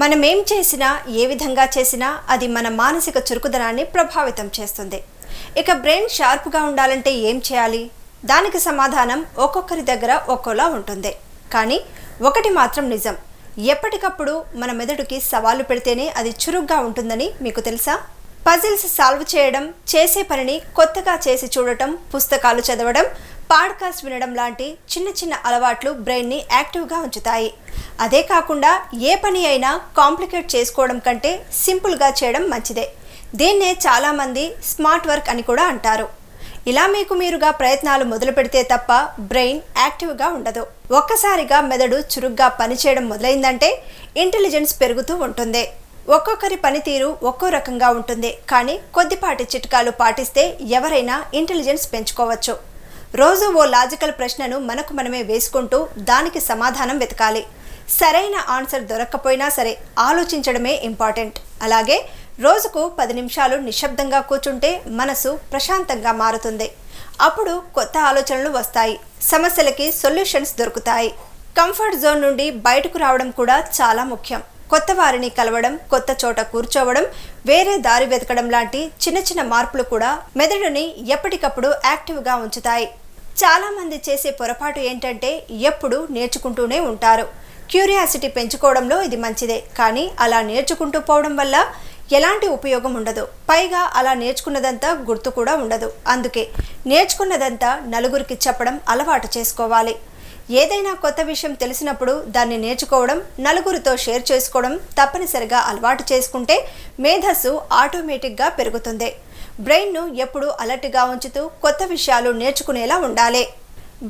మనం ఏం చేసినా ఏ విధంగా చేసినా అది మన మానసిక చురుకుదనాన్ని ప్రభావితం చేస్తుంది. ఇక బ్రెయిన్ షార్ప్గా ఉండాలంటే ఏం చేయాలి? దానికి సమాధానం ఒక్కొక్కరి దగ్గర ఒక్కోలా ఉంటుంది. కానీ ఒకటి మాత్రం నిజం. ఎప్పటికప్పుడు మన మెదడుకి సవాలు పెడితేనే అది చురుగ్గా ఉంటుందని మీకు తెలుసా? పజిల్స్ సాల్వ్ చేయడం చేసే పనిని కొత్తగా చేసి చూడటం పుస్తకాలు చదవడం పాడ్కాస్ట్ వినడం లాంటి చిన్న చిన్న అలవాట్లు బ్రెయిన్ని యాక్టివ్గా ఉంచుతాయి. అదే కాకుండా ఏ పని అయినా కాంప్లికేట్ చేసుకోవడం కంటే సింపుల్గా చేయడం మంచిదే. దీన్నే చాలామంది స్మార్ట్ వర్క్ అని కూడా అంటారు. ఇలా మీకు మీరుగా ప్రయత్నాలు మొదలు పెడితే తప్ప బ్రెయిన్ యాక్టివ్గా ఉండదు. ఒక్కసారిగా మెదడు చురుగ్గా పనిచేయడం మొదలైందంటే ఇంటెలిజెన్స్ పెరుగుతూ ఉంటుంది. ఒక్కొక్కరి పనితీరు ఒక్కో రకంగా ఉంటుంది. కానీ కొద్దిపాటి చిట్కాలు పాటిస్తే ఎవరైనా ఇంటెలిజెన్స్ పెంచుకోవచ్చు. రోజు ఓ లాజికల్ ప్రశ్నను మనకు మనమే వేసుకుంటూ దానికి సమాధానం వెతకాలి. సరైన ఆన్సర్ దొరక్కపోయినా సరే ఆలోచించడమే ఇంపార్టెంట్. అలాగే రోజుకు పది నిమిషాలు నిశ్శబ్దంగా కూర్చుంటే మనసు ప్రశాంతంగా మారుతుంది. అప్పుడు కొత్త ఆలోచనలు వస్తాయి. సమస్యలకి సొల్యూషన్స్ దొరుకుతాయి. కంఫర్ట్ జోన్ నుండి బయటకు రావడం కూడా చాలా ముఖ్యం. కొత్త వారిని కలవడం కొత్త చోట కూర్చోవడం వేరే దారి వెతకడం లాంటి చిన్న చిన్న మార్పులు కూడా మెదడుని ఎప్పటికప్పుడు యాక్టివ్గా ఉంచుతాయి. చాలామంది చేసే పొరపాటు ఏంటంటే ఎప్పుడు నేర్చుకుంటూనే ఉంటారు. క్యూరియాసిటీ పెంచుకోవడంలో ఇది మంచిదే కానీ అలా నేర్చుకుంటూ పోవడం వల్ల ఎలాంటి ఉపయోగం ఉండదు. పైగా అలా నేర్చుకున్నదంతా గుర్తు కూడా ఉండదు. అందుకే నేర్చుకున్నదంతా నలుగురికి చెప్పడం అలవాటు చేసుకోవాలి. ఏదైనా కొత్త విషయం తెలిసినప్పుడు దాన్ని నేర్చుకోవడం నలుగురితో షేర్ చేసుకోవడం తప్పనిసరిగా అలవాటు చేసుకుంటే మేధస్సు ఆటోమేటిక్గా పెరుగుతుంది. బ్రెయిన్ను ఎప్పుడూ అలర్ట్గా ఉంచుతూ కొత్త విషయాలు నేర్చుకునేలా ఉండాలి.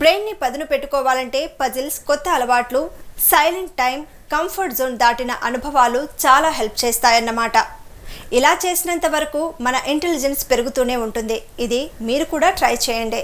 బ్రెయిన్ని పదును పెట్టుకోవాలంటే పజిల్స్ కొత్త అలవాట్లు సైలెంట్ టైం కంఫర్ట్ జోన్ దాటిన అనుభవాలు చాలా హెల్ప్ చేస్తాయన్నమాట. ఇలా చేసినంత వరకు మన ఇంటెలిజెన్స్ పెరుగుతూనే ఉంటుంది. ఇది మీరు కూడా ట్రై చేయండి.